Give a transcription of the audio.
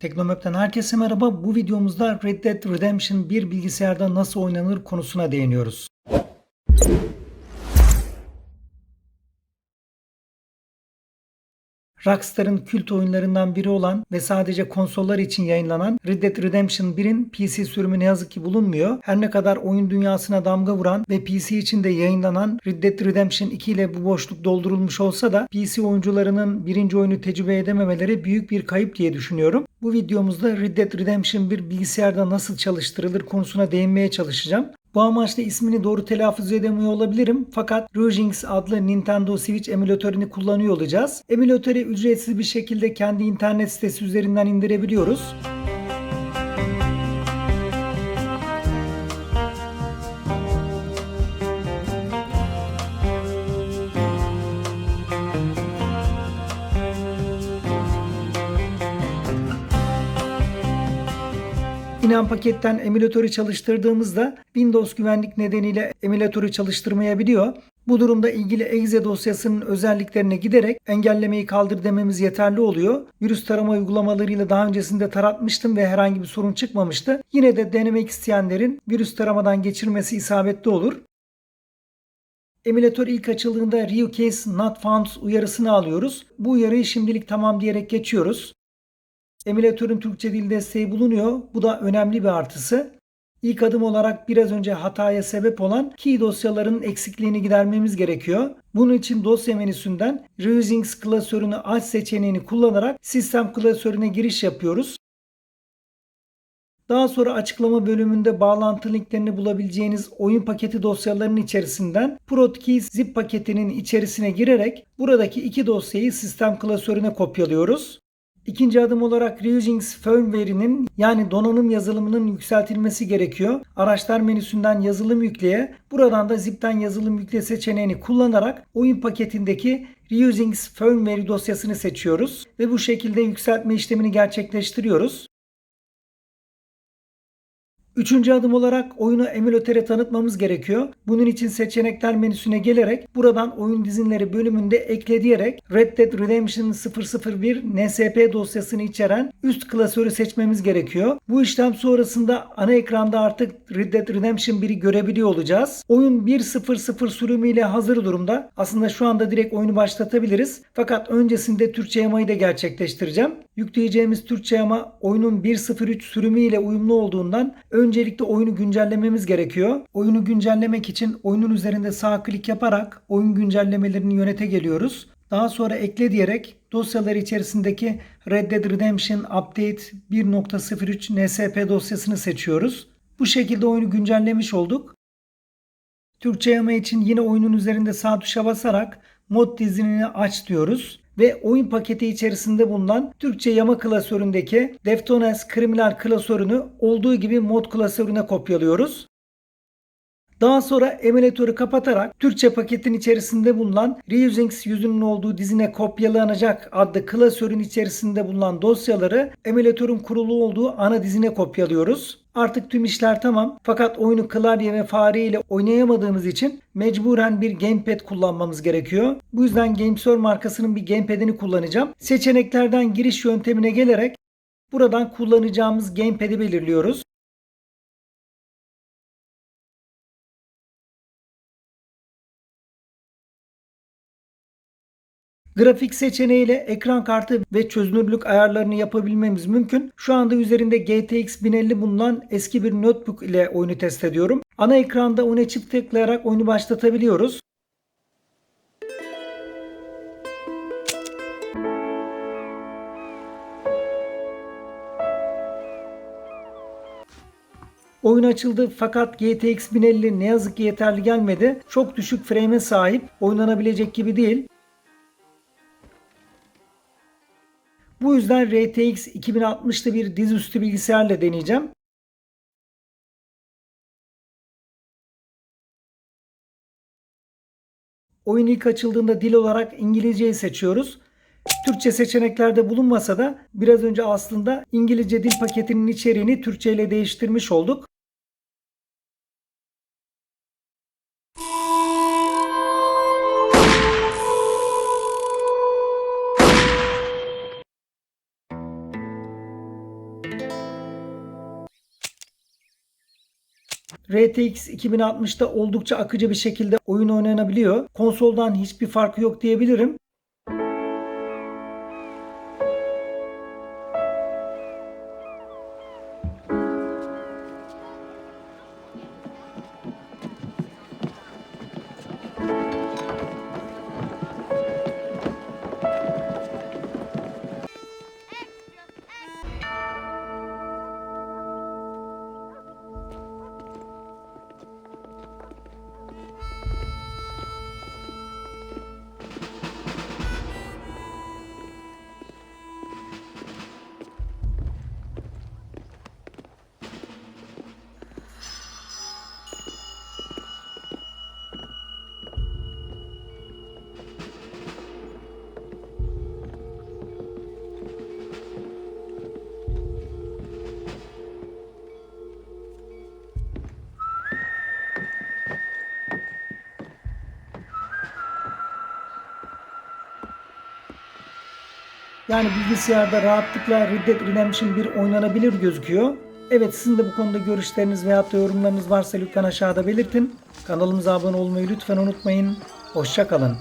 Teknomap'ten herkese merhaba. Bu videomuzda Red Dead Redemption 1 bilgisayarda nasıl oynanır konusuna değiniyoruz. Rockstar'ın kült oyunlarından biri olan ve sadece konsollar için yayınlanan Red Dead Redemption 1'in PC sürümü ne yazık ki bulunmuyor. Her ne kadar oyun dünyasına damga vuran ve PC için de yayınlanan Red Dead Redemption 2 ile bu boşluk doldurulmuş olsa da PC oyuncularının birinci oyunu tecrübe edememeleri büyük bir kayıp diye düşünüyorum. Bu videomuzda Red Dead Redemption 1 bilgisayarda nasıl çalıştırılır konusuna değinmeye çalışacağım. Bu amaçla ismini doğru telaffuz edemiyor olabilirim fakat Rugings adlı Nintendo Switch emülatörünü kullanıyor olacağız. Emülatörü ücretsiz bir şekilde kendi internet sitesi üzerinden indirebiliyoruz. İnen paketten emülatörü çalıştırdığımızda Windows güvenlik nedeniyle emülatörü çalıştırmayabiliyor. Bu durumda ilgili exe dosyasının özelliklerine giderek engellemeyi kaldır dememiz yeterli oluyor. Virüs tarama uygulamalarıyla daha öncesinde taratmıştım ve herhangi bir sorun çıkmamıştı. Yine de denemek isteyenlerin virüs taramadan geçirmesi isabetli olur. Emülatör ilk açıldığında Ryu Case Not Found uyarısını alıyoruz. Bu uyarıyı şimdilik tamam diyerek geçiyoruz. Emülatörün Türkçe dil desteği bulunuyor. Bu da önemli bir artısı. İlk adım olarak biraz önce hataya sebep olan key dosyaların eksikliğini gidermemiz gerekiyor. Bunun için dosya menüsünden Reusings klasörünü aç seçeneğini kullanarak sistem klasörüne giriş yapıyoruz. Daha sonra açıklama bölümünde bağlantı linklerini bulabileceğiniz oyun paketi dosyalarının içerisinden Protkeys zip paketinin içerisine girerek buradaki iki dosyayı sistem klasörüne kopyalıyoruz. İkinci adım olarak Reusings firmware'inin yani donanım yazılımının yükseltilmesi gerekiyor. Araçlar menüsünden yazılım yükleye, buradan da zipten yazılım yükle seçeneğini kullanarak oyun paketindeki Reusings firmware dosyasını seçiyoruz ve bu şekilde yükseltme işlemini gerçekleştiriyoruz. Üçüncü adım olarak oyunu emülatöre tanıtmamız gerekiyor. Bunun için seçenekler menüsüne gelerek buradan oyun dizinleri bölümünde ekle diyerek Red Dead Redemption 001 NSP dosyasını içeren üst klasörü seçmemiz gerekiyor. Bu işlem sonrasında ana ekranda artık Red Dead Redemption 1'i görebiliyor olacağız. Oyun 1.0.0 sürümüyle hazır durumda. Aslında şu anda direkt oyunu başlatabiliriz. Fakat öncesinde Türkçe yamayı da gerçekleştireceğim. Yükleyeceğimiz Türkçe yama oyunun 1.03 sürümüyle uyumlu olduğundan öncelikle oyunu güncellememiz gerekiyor. Oyunu güncellemek için oyunun üzerinde sağ klik yaparak oyun güncellemelerini yönete geliyoruz. Daha sonra ekle diyerek dosyalar içerisindeki Red Dead Redemption Update 1.03 NSP dosyasını seçiyoruz. Bu şekilde oyunu güncellemiş olduk. Türkçe yama için yine oyunun üzerinde sağ tuşa basarak mod dizinini aç diyoruz ve oyun paketi içerisinde bulunan Türkçe yama klasöründeki Deftones kriminal klasörünü olduğu gibi mod klasörüne kopyalıyoruz. Daha sonra emülatörü kapatarak Türkçe paketin içerisinde bulunan Reusings yüzünün olduğu dizine kopyalanacak adlı klasörün içerisinde bulunan dosyaları emülatörün kurulu olduğu ana dizine kopyalıyoruz. Artık tüm işler tamam fakat oyunu klavye ve fare ile oynayamadığımız için mecburen bir gamepad kullanmamız gerekiyor. Bu yüzden Gamesur markasının bir gamepad'ini kullanacağım. Seçeneklerden giriş yöntemine gelerek buradan kullanacağımız gamepad'i belirliyoruz. Grafik seçeneğiyle ekran kartı ve çözünürlük ayarlarını yapabilmemiz mümkün. Şu anda üzerinde GTX 1050 bulunan eski bir notebook ile oyunu test ediyorum. Ana ekranda ona çift tıklayarak oyunu başlatabiliyoruz. Oyun açıldı fakat GTX 1050 ne yazık ki yeterli gelmedi. Çok düşük frame'e sahip, oynanabilecek gibi değil. Bu yüzden RTX 2060'lı bir dizüstü bilgisayarla deneyeceğim. Oyun ilk açıldığında dil olarak İngilizceyi seçiyoruz. Türkçe seçeneklerde bulunmasa da biraz önce aslında İngilizce dil paketinin içeriğini Türkçe ile değiştirmiş olduk. RTX 2060'da oldukça akıcı bir şekilde oyun oynanabiliyor. Konsoldan hiçbir farkı yok diyebilirim. Yani bilgisayarda rahatlıkla Red Dead Redemption 1 oynanabilir gözüküyor. Evet sizin de bu konuda görüşleriniz veyahut da yorumlarınız varsa lütfen aşağıda belirtin. Kanalımıza abone olmayı lütfen unutmayın. Hoşçakalın.